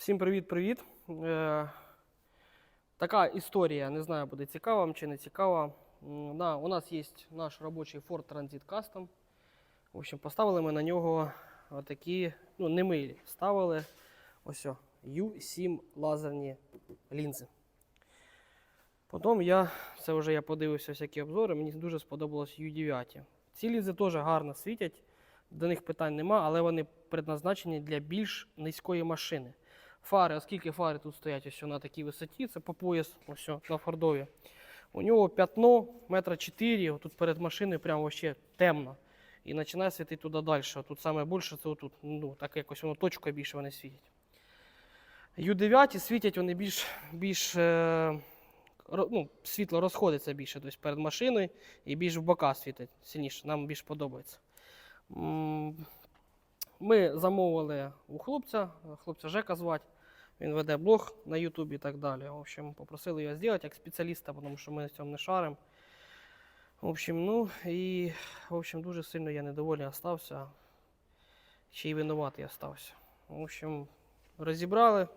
Всім привіт-привіт. Е, така історія, не знаю, буде цікава чи не цікава. Да, у нас є наш робочий Ford Transit Custom. В общем, поставили ми на нього отакі, ну, не милі, ставили ось о, U7 лазерні лінзи. Потім я, це вже я подивився всякі обзори, мені дуже сподобалось U9. Ці лінзи теж гарно світять, до них питань нема, але вони предназначені для більш низької машини. Фари, оскільки фари тут стоять ось на такій висоті, це по пояс, ось на Фордові. У нього п'ятно метра 4, тут перед машиною прямо вообще темно. І починає світити туди далі. Тут саме більше це отут. Ну, так якось воно точкою більше вони світять. Ю9 світять вони більш, більш е, ну, світло розходиться більше тобто перед машиною і більш в бока світить сильніше. Нам більш подобається. Ми замовили у хлопця, хлопця Жека звати. Він веде блог на Ютубі і так далі. В общем, попросили його зробити як спеціаліста, тому що ми в цьому не шаримо. В общем, ну і в общем, дуже сильно я недовольний остався. Ще й винуватий остався. В общем, розібрали.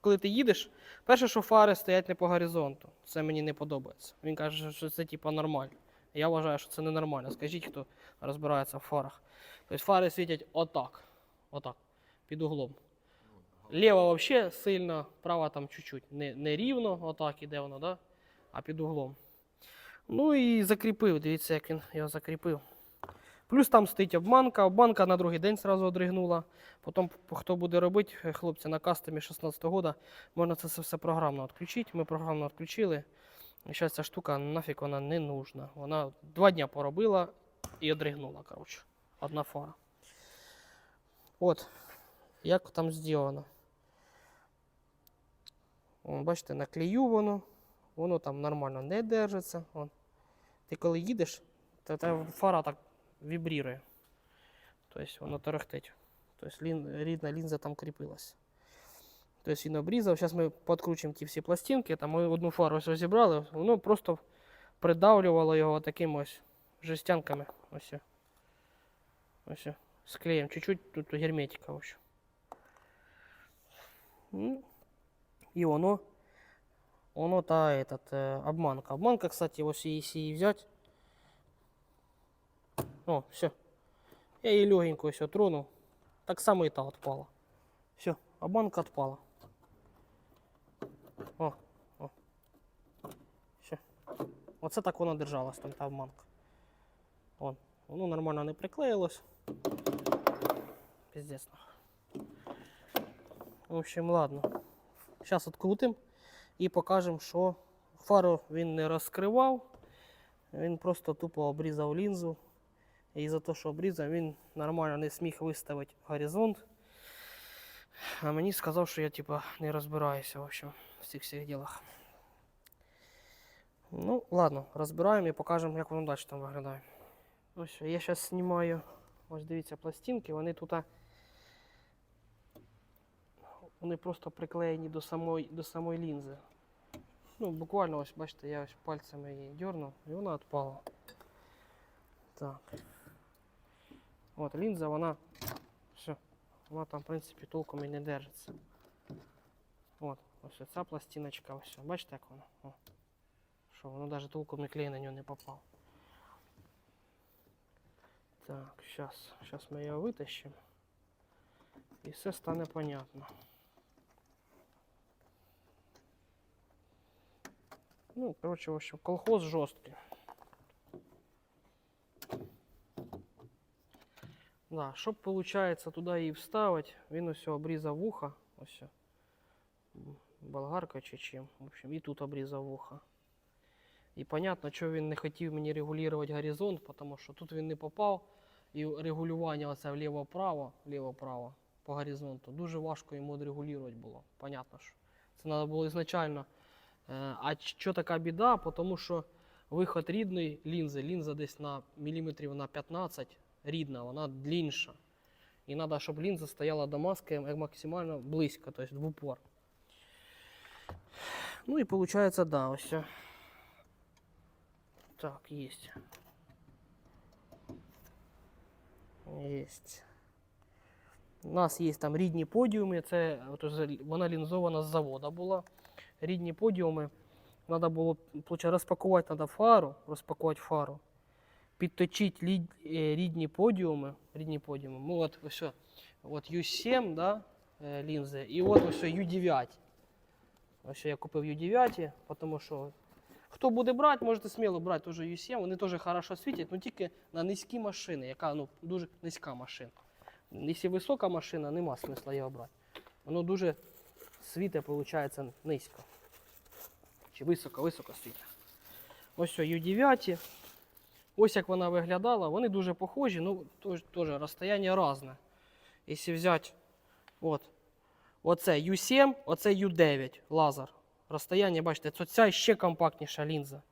Коли ти їдеш, перше, що фари стоять не по горизонту. Це мені не подобається. Він каже, що це типа нормально. Я вважаю, що це ненормально. Скажіть, хто розбирається в фарах. Тобто фари світять отак. Отак. Під углом. Ліва взагалі сильно, права там чуть-чуть. Не, не рівно, отак іде воно, да? а під углом. Ну і закріпив, дивіться, як він його закріпив. Плюс там стоїть обманка. Обманка на другий день зразу одригнула. Потім, хто буде робити, е, хлопці, на кастомі 16 года, можна це все- програмно відключити. Ми програмно відключили. І зараз ця штука нафіг вона не нужна. Вона два дня поробила і одригнула, коротше. Одна фара. От, як там зроблено. Бачите, наклею воно, воно там нормально не держиться. Вон. Ти коли їдеш, то та фара так вібрірує. Тобто воно торохтить. Тобто рідна лінза там кріпилась. Тобто він обрізав. Зараз ми підкручуємо ті всі пластинки. Там ми одну фару ось розібрали, воно просто придавлювало його такими ось жестянками. Ось. Ось. Склеїмо. Чуть-чуть тут герметика. Ось. Ну, и оно, оно та этот, э, обманка. Обманка, кстати, вот если ее взять. О, все. Я ее легенько все тронул. Так само и та отпала. Все, обманка отпала. О, о. Все. Оце так вона держалась, там та обманка. Вон. Воно нормально не приклеїлось. Пиздец. нахуй. В общем, ладно. Зараз відкрутимо і покажемо, що фару він не розкривав. Він просто тупо обрізав лінзу. І за те, що обрізав, він нормально не зміг виставити горизонт. А мені сказав, що я типа не розбираюся в общем, в цих всіх ділах. Ну, ладно, розбираємо і покажемо, як воно далі там виглядає. Ось я зараз знімаю. Ось дивіться пластинки, вони тут. Вони просто приклеєні до самої, до самої лінзи. Ну, буквально ось, бачите, я ось пальцями її дернув і вона відпала. Так. От лінза, вона. Все. Вона там, в принципі, толком і не держиться. От, ось ця пластиночка, ось. Бачите, як вона? О. Що, воно навіть толком і клей на нього не попав. Так, зараз. Зараз ми його витащимо. І все стане понятно. Ну, короче, в общем, колхоз жорсткий. Да, щоб, получается, туди її вставити, він ось обрізав вуха. Ось. Болгарка чи чим. В общем, і тут обрізав вуха. І понятно, що він не хотів мені регулювати горизонт, тому що тут він не попав. І регулювання оце вліво-право, вліво-право по горизонту дуже важко йому регулювати було. Понятно, що це треба було ізначально. Е, А що така біда? Тому що виход рідної лінзи, лінза десь на міліметрів на 15 рідна, вона длінша. І треба, щоб лінза стояла до маски максимально близько, тобто в упор. Ну і виходить, да, ось. Так, есть. Есть. У нас є там рідні подіуми, це вона лінзована з завода була. Рідні подіуми. Треба було розпакувати треба фару, розпакувати фару, підточити е, рідні подіуми. Рідні подіуми. Ми от ось, от U7, да, е, лінзи, і от ось U9. Ось я купив U9, тому що хто буде брати, можете сміло брати теж U7, вони теж хорошо світять, але тільки на низькі машини, яка ну, дуже низька машина. Якщо висока машина, нема смисла його брати. Воно дуже світе, виходить, низько. Чи високо-високо світить. Ось що U9. Ось як вона виглядала. Вони дуже похожі, ну теж, розстояння різне. Якщо взяти от, оце U7, оце U9 лазер. Розстояння, бачите, це ця ще компактніша лінза.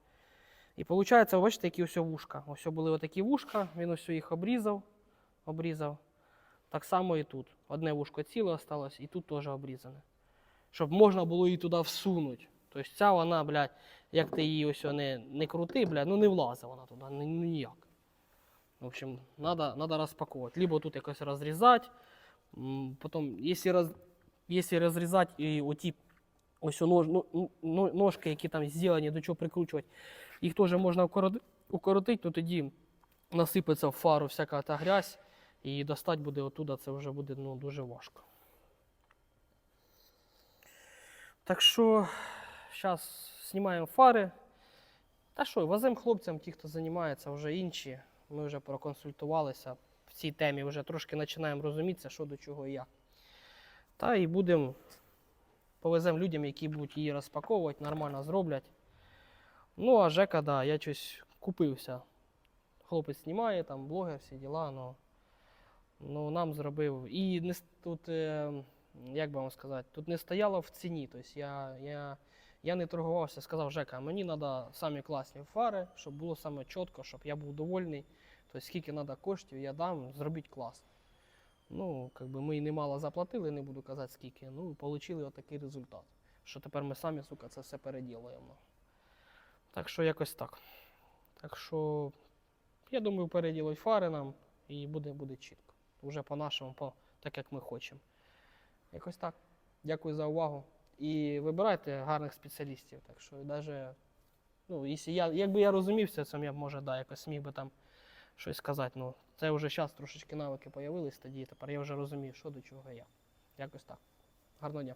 І виходить, бачите, які ось вушка. Ось були отакі вушка, він ось їх обрізав. обрізав. Так само і тут. Одне вушко ціле осталось, і тут теж обрізане. Щоб можна було її туди всунути. Тобто ця вона, блядь, як ти її ось не, не крути, блядь, ну не влазить вона туди, ну, ніяк. В общем, надо, надо розпаковувати. Либо тут якось розрізати. Потім, якщо, роз, якщо розрізати і оті ось нож, ну, ну, ножки, які там зроблені, до чого прикручувати, їх теж можна укоротити, то тоді насипеться в фару всяка та грязь. І достати буде оттуда, це вже буде ну, дуже важко. Так що, зараз знімаємо фари. Та що, веземо хлопцям, ті, хто займається, вже інші. Ми вже проконсультувалися в цій темі, вже трошки починаємо розумітися, що до чого і як. Та і будемо, повеземо людям, які будуть її розпаковувати, нормально зроблять. Ну, а Жека, да, я щось купився. Хлопець знімає, там блогер, всі діла, но ну, нам зробив. І не, тут, е, як би вам сказати, тут не стояло в ціні. Тобто я, я, я не торгувався, сказав, Жека, мені треба самі класні фари, щоб було саме чітко, щоб я був довольний. Тобто, скільки треба коштів, я дам, зробіть класно. Ну, как би ми і немало заплатили, не буду казати скільки. Ну, отримали отакий результат. Що тепер ми самі, сука, це все переділуємо. Так що якось так. Так що, я думаю, переділуть фари нам і буде, буде чітко. Уже по-нашому, по, так як ми хочемо. Якось так. Дякую за увагу. І вибирайте гарних спеціалістів. Так що навіть, ну, я, якби я розумівся, цим я б може да, якось міг би там щось сказати. Ну, це вже зараз трошечки навики з'явились тоді, тепер я вже розумію, що до чого я. Якось так. Гарного дня.